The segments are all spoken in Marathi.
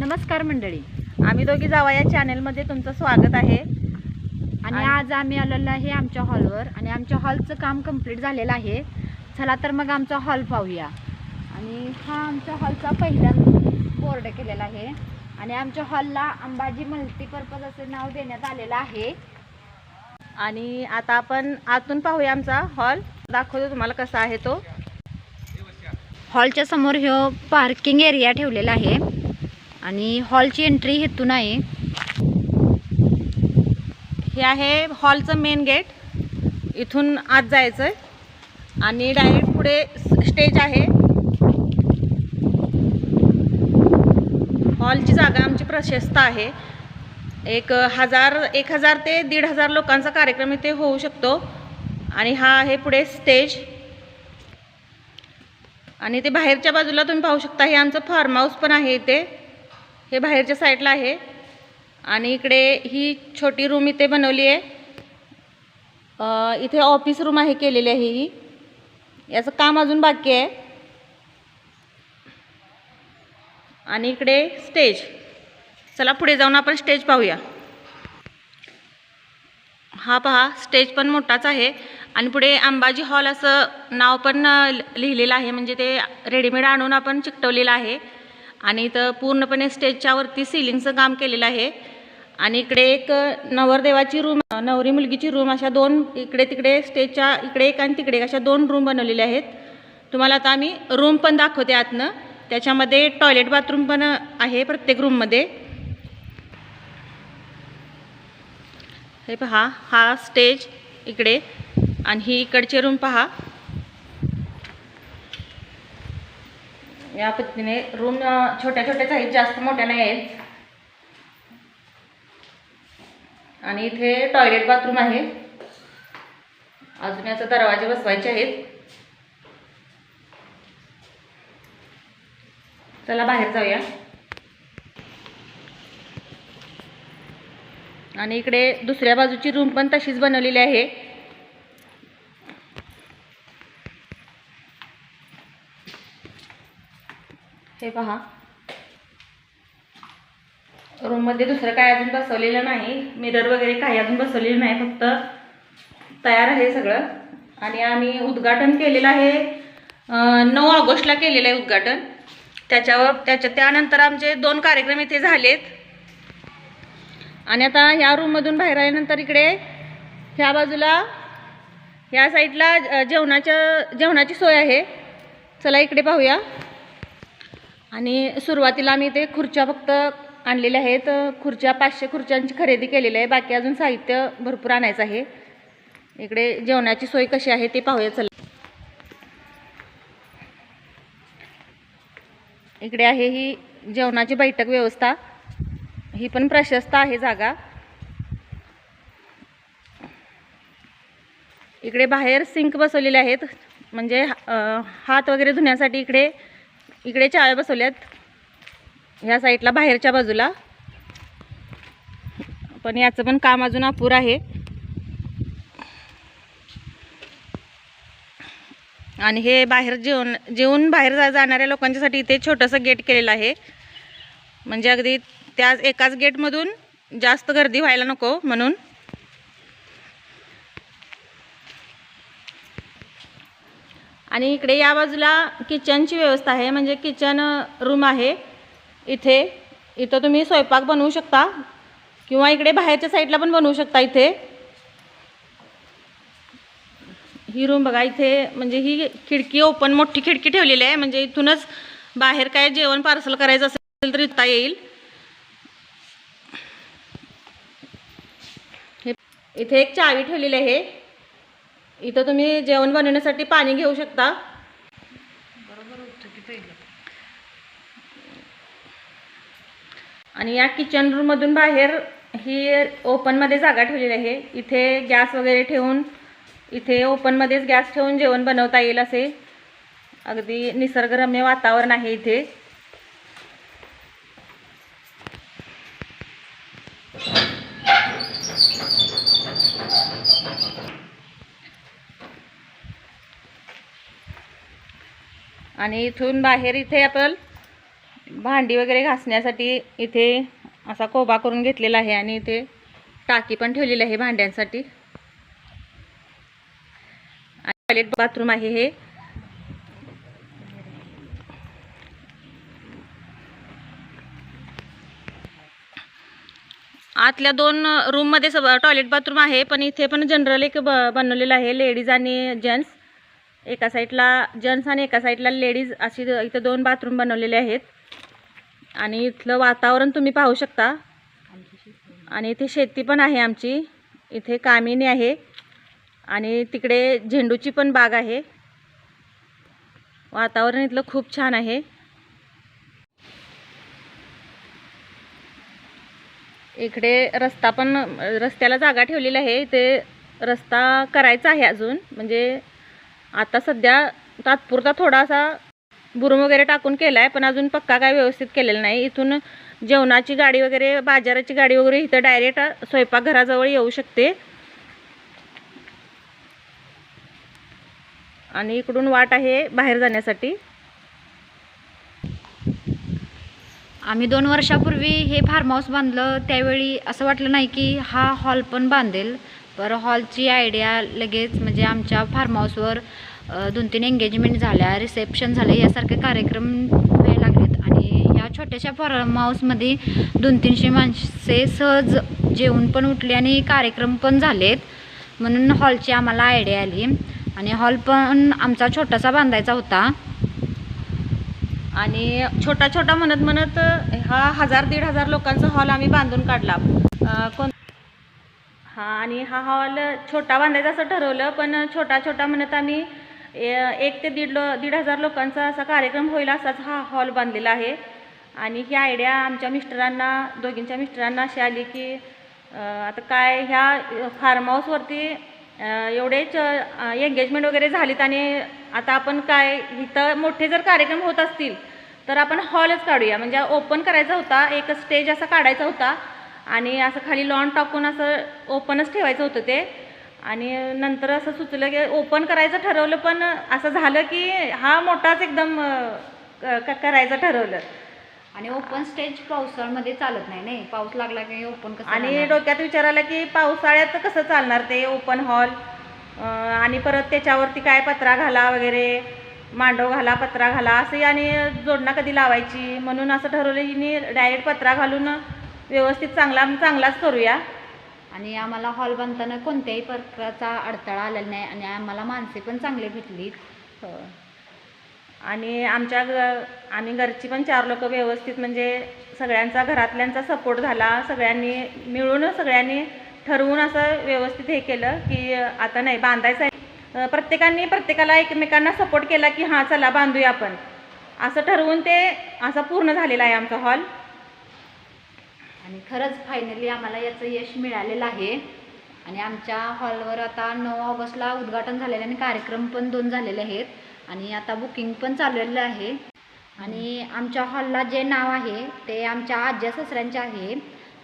नमस्कार मंडळी. आम्ही दोघी जावा या चॅनेलमध्ये तुमचं स्वागत आहे. आणि आज आम्ही आलेलो आहे आमच्या हॉलवर आणि आमच्या हॉलचं काम कंप्लीट झालेलं आहे. चला तर मग आमचा हॉल पाहूया. आणि हा आमच्या हॉलचा पहिल्यांदा बोर्ड केलेला आहे. आणि आमच्या हॉलला अंबाजी मल्टीपर्पज असे नाव देण्यात आलेलं आहे. आणि आता आपण आतून पाहूया आमचा हॉल दाखवतो तुम्हाला कसा आहे तो. हॉलच्या समोर ह्यो पार्किंग एरिया ठेवलेला आहे. आणि हॉलची एंट्री हेतून आहे हे आहे हॉलचं मेन गेट. इथून आत जायचं आहे आणि डायरेक्ट पुढे स्टेज आहे. हॉलची जागा आमची प्रशस्त आहे. एक हजार एक हजार ते दीड हजार लोकांचा कार्यक्रम इथे होऊ शकतो. आणि हा आहे पुढे स्टेज. आणि ते बाहेरच्या बाजूला तुम्ही पाहू शकता हे आमचं फार्म हाऊस पण आहे इथे. हे बाहेरच्या साईडला आहे. आणि इकडे ही छोटी रूम इथे बनवली आहे. इथे ऑफिस रूम आहे केलेली आहे ही. याचं काम अजून बाकी आहे. आणि इकडे स्टेज. चला पुढे जाऊन आपण स्टेज पाहूया. हा पहा स्टेज पण मोठाच आहे. आणि पुढे अंबाजी हॉल असं नाव पण लिहिलेलं आहे. म्हणजे ते रेडीमेड आणून आपण चिकटवलेलं आहे. आणि इथं पूर्णपणे स्टेजच्यावरती सिलिंगचं काम केलेलं आहे. आणि इकडे एक नवरदेवाची रूम नवरी मुलगीची रूम अशा दोन इकडे तिकडे स्टेजच्या इकडे एक आणि तिकडे एक अशा दोन रूम बनवलेल्या आहेत. तुम्हाला आता आम्ही रूम पण दाखवते आतनं. त्याच्यामध्ये टॉयलेट बाथरूम पण आहे प्रत्येक रूममध्ये. हे पहा हा स्टेज इकडे आणि ही इकडचे रूम पहा. या पद्धतीने रूम छोट्या छोट्याच आहेत जास्त मोठ्या नाही आहेत. आणि इथे टॉयलेट बाथरूम आहे. अजून याचा दरवाजे बसवायचे आहेत. चला बाहेर जाऊया. आणि इकडे दुसऱ्या बाजूची रूम पण तशीच बनवलेली आहे. हे पहा. रूममध्ये दुसरं काय अजून बसवलेलं नाही. मिरर वगैरे काही अजून बसवलेलं नाही. फक्त तयार आहे सगळं. आणि आम्ही उद्घाटन केलेलं आहे नऊ ऑगस्टला केलेलं आहे उद्घाटन. त्याच्यावर त्याच्या त्यानंतर आमचे दोन कार्यक्रम इथे झालेत. आणि आता ह्या रूममधून बाहेर आल्यानंतर इकडे ह्या बाजूला ह्या साईडला जेवणाच्या जेवणाची सोय आहे. चला इकडे पाहूया. आणि सुरुवातीला आम्ही ते खुर्च्या फक्त आणलेल्या आहेत. खुर्च्या पाचशे खुर्च्यांची खरेदी केलेली आहे. बाकी अजून साहित्य भरपूर आणायचं आहे. इकडे जेवणाची सोय कशी आहे ते पाहूया. चला. इकडे आहे ही जेवणाची बैठक व्यवस्था. ही पण प्रशस्त आहे जागा. इकडे बाहेर सिंक बसवलेले आहेत. म्हणजे हात वगैरे धुण्यासाठी इकडे इकडे चाव्या बसवल्यात. ह्या साईडला बाहेरच्या बाजूला. पण याचं पण काम अजून अपुर आहे. आणि हे बाहेर जेवण जेवून बाहेर जा जाणाऱ्या लोकांच्यासाठी इथे छोटंसं गेट केलेलं आहे. म्हणजे अगदी त्याच एकाच गेटमधून जास्त गर्दी व्हायला नको म्हणून. आणि इकडे या बाजूला किचनची व्यवस्था आहे. म्हणजे किचन रूम आहे. इथे इथं तुम्ही स्वयंपाक बनवू शकता. किंवा इकडे बाहेरच्या साईडला पण बनवू शकता इथे. ही रूम बघा इथे म्हणजे ही खिडकी ओपन मोठी खिडकी ठेवलेली आहे. म्हणजे इथूनच बाहेर काय जेवण पार्सल करायचं असेल तर इथं येईल. हे इथे एक चावी ठेवलेली आहे. इथं तुम्ही जेवण बनवण्यासाठी पाणी घेऊ शकता. आणि या किचन रूममधून बाहेर ही ओपनमध्ये जागा ठेवलेली आहे. इथे गॅस वगैरे ठेवून इथे ओपनमध्येच गॅस ठेवून जेवण बनवता येईल असे. अगदी निसर्गरम्य वातावरण आहे इथे. आणि इथून बाहेर इथे आपण भांडी वगैरे घासण्यासाठी इथे असा कोबा करून घेतलेला आहे आणि इथे टाकी पण ठेवलेली आहे भांड्यांसाठी. टॉयलेट बाथरूम आहे हे. आतल्या दोन रूममध्ये सब टॉयलेट बाथरूम आहे पण इथे पण जनरल एक ब बनवलेलं आहे लेडीज आणि जेंट्स एका साईडला जेंट्स आणि एका साईडला लेडीज अशी इथं दोन बाथरूम बनवलेले आहेत. आणि इथलं वातावरण तुम्ही पाहू शकता. आणि इथे शेती पण आहे आमची. इथे कामिनी आहे. आणि तिकडे झेंडूची पण बाग आहे. वातावरण इथलं खूप छान आहे. इकडे रस्ता पण रस्त्याला जागा ठेवलेली आहे. इथे रस्ता करायचा आहे अजून. म्हणजे आता सध्या तात्पुरता थोडासा बुरुम वगैरे टाकून केला आहे पण अजून पक्का काय व्यवस्थित केलेला नाही. इथून जेवणाची गाडी वगैरे बाजाराची गाडी वगैरे इथं डायरेक्ट स्वयंपाकघराजवळ येऊ शकते. आणि इकडून वाट आहे बाहेर जाण्यासाठी. आम्ही दोन वर्षापूर्वी हे फार्म हाऊस बांधलं. त्यावेळी असं वाटलं नाही की हा हॉल पण बांधेल. पर हॉलची आयडिया लगेच म्हणजे आमच्या फार्म हाऊसवर दोन तीन एंगेजमेंट झाल्या रिसेप्शन झाले यासारखे कार्यक्रम व्हायला लागलेत. आणि ह्या छोट्याशा फार्म हाऊसमध्ये दोन तीनशे माणसे सहज जेवण पण उठले आणि कार्यक्रम पण झालेत. म्हणून हॉलची आम्हाला आयडिया आली. आणि हॉल पण आमचा छोटासा बांधायचा होता. आणि छोटा छोटा म्हणत म्हणत हा हजार दीड हजार लोकांचा हॉल आम्ही बांधून काढला. कोण हा आणि हा हॉल छोटा बांधायचा असं ठरवलं पण छोटा छोटा म्हणत आम्ही ए- एक ते दीड लो दीड हजार लोकांचा असा कार्यक्रम होईल असाच हा हॉल बांधलेला आहे. आणि ही आयडिया आमच्या मिस्टरांना दोघींच्या मिस्टरांना अशी आली की आता काय ह्या फार्म हाऊसवरती एवढेच एंगेजमेंट वगैरे झालीत आणि आता आपण काय इथं मोठे जर कार्यक्रम होत असतील तर आपण हॉलच काढूया. म्हणजे ओपन करायचा होता एक स्टेज असा काढायचा होता. आणि असं खाली लॉन टाकून असं ओपनच ठेवायचं होतं ते. आणि नंतर असं सुचलं की ओपन करायचं ठरवलं पण असं झालं की हा मोठाच एकदम करायचं ठरवलं. आणि ओपन स्टेज पावसाळ्यामध्ये चालत नाही नाही? पाऊस लागला की ओपन कसं आणि? डोक्यात विचार आला की पावसाळ्यात कसं चालणार ते ओपन हॉल आणि परत त्याच्यावरती काय पत्रा घाला वगैरे? मांडव घाला पत्रा घाला असं आणि जोडणा कधी लावायची? म्हणून असं ठरवलं की डायरेक्ट पत्रा घालून व्यवस्थित चांगला चांगलाच करूया. आणि आम्हाला हॉल बांधताना कोणत्याही प्रकारचा अडथळा आलेला नाही आणि आम्हाला माणसे पण चांगली भेटली हो. आणि आमच्या ग आम्ही घरची पण चार लोक व्यवस्थित म्हणजे सगळ्यांचा घरातल्यांचा सपोर्ट झाला. सगळ्यांनी मिळून सगळ्यांनी ठरवून असं व्यवस्थित हे केलं की आता नाही बांधायचं आहे. प्रत्येकाने प्रत्येकाला एकमेकांना सपोर्ट केला की हां चला बांधूया आपण. असं ठरवून ते असं पूर्ण झालेला आहे आमचा हॉल. आणि खरंच फायनली आम्हाला याचं यश मिळालेलं आहे. आणि आमच्या हॉलवर आता नऊ ऑगस्टला उद्घाटन झालेलं आणि कार्यक्रम पण दोन झालेले आहेत. आणि आता बुकिंग पण चाललेलं आहे. आणि आमच्या हॉलला जे नाव आहे ते आमच्या आज्या सासऱ्यांचे आहे.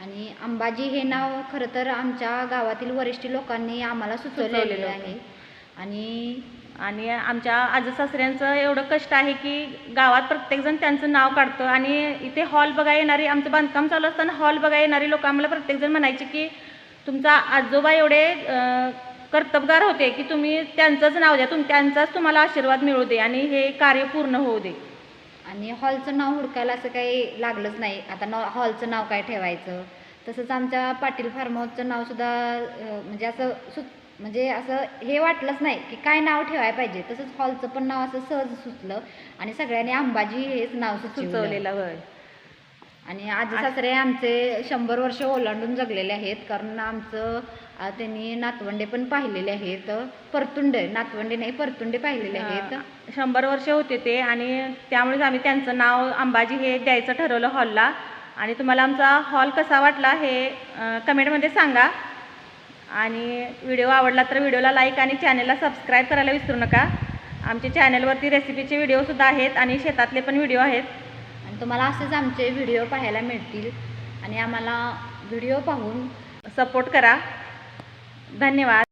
आणि अंबाजी हे नाव खरं तर आमच्या गावातील वरिष्ठ लोकांनी आम्हाला सुचवलेलं आहे. आणि आणि आमच्या आजसासऱ्यांचं एवढं कष्ट आहे की गावात प्रत्येकजण त्यांचं नाव काढतं आणि इथे हॉल बघा येणारी आमचं बांधकाम चालू असताना हॉल बघा येणारी लोक आम्हाला प्रत्येकजण म्हणायचे की तुमचा आजोबा एवढे कर्तबगार होते की तुम्ही त्यांचंच नाव द्या तुम त्यांचाच तुम्हाला आशीर्वाद मिळू दे आणि हे कार्य पूर्ण होऊ दे. आणि हॉलचं नाव हुडकायला असं काही लागलंच नाही. आता नॉ हॉलचं नाव काय ठेवायचं? तसंच आमच्या पाटील फार्म हाऊसचं नावसुद्धा म्हणजे असं सु म्हणजे असं हे वाटलंच नाही की काय नाव ठेवायला पाहिजे. तसंच हॉलचं पण नाव असं सहज सुचलं आणि सगळ्यांनी अंबाजी हेच नाव सुचवलं. सुचवलेलं होय. आणि आजी सासरे आमचे शंभर वर्ष ओलांडून जगलेले आहेत. कारण आमचं त्यांनी नातवंडे पण पाहिलेले आहेत. परतुंडे नातवंडे नाही परतुंडे पाहिलेले आहेत. शंभर वर्ष होते ते आणि त्यामुळेच आम्ही त्यांचं नाव अंबाजी हे द्यायचं ठरवलं हॉलला आणि तुम्हाला आमचा हॉल कसा वाटला हे कमेंटमध्ये सांगा. आणि व्हिडिओ आवडला तर व्हिडिओला लाईक आणि चॅनलला सबस्क्राईब करायला विसरू नका. आमच्या चॅनलवरती रेसिपीचे व्हिडिओसुद्धा आहेत आणि शेतातले पण व्हिडिओ आहेत. आणि तुम्हाला असेच आमचे व्हिडिओ पाहायला मिळतील. आणि आम्हाला व्हिडिओ पाहून सपोर्ट करा. धन्यवाद.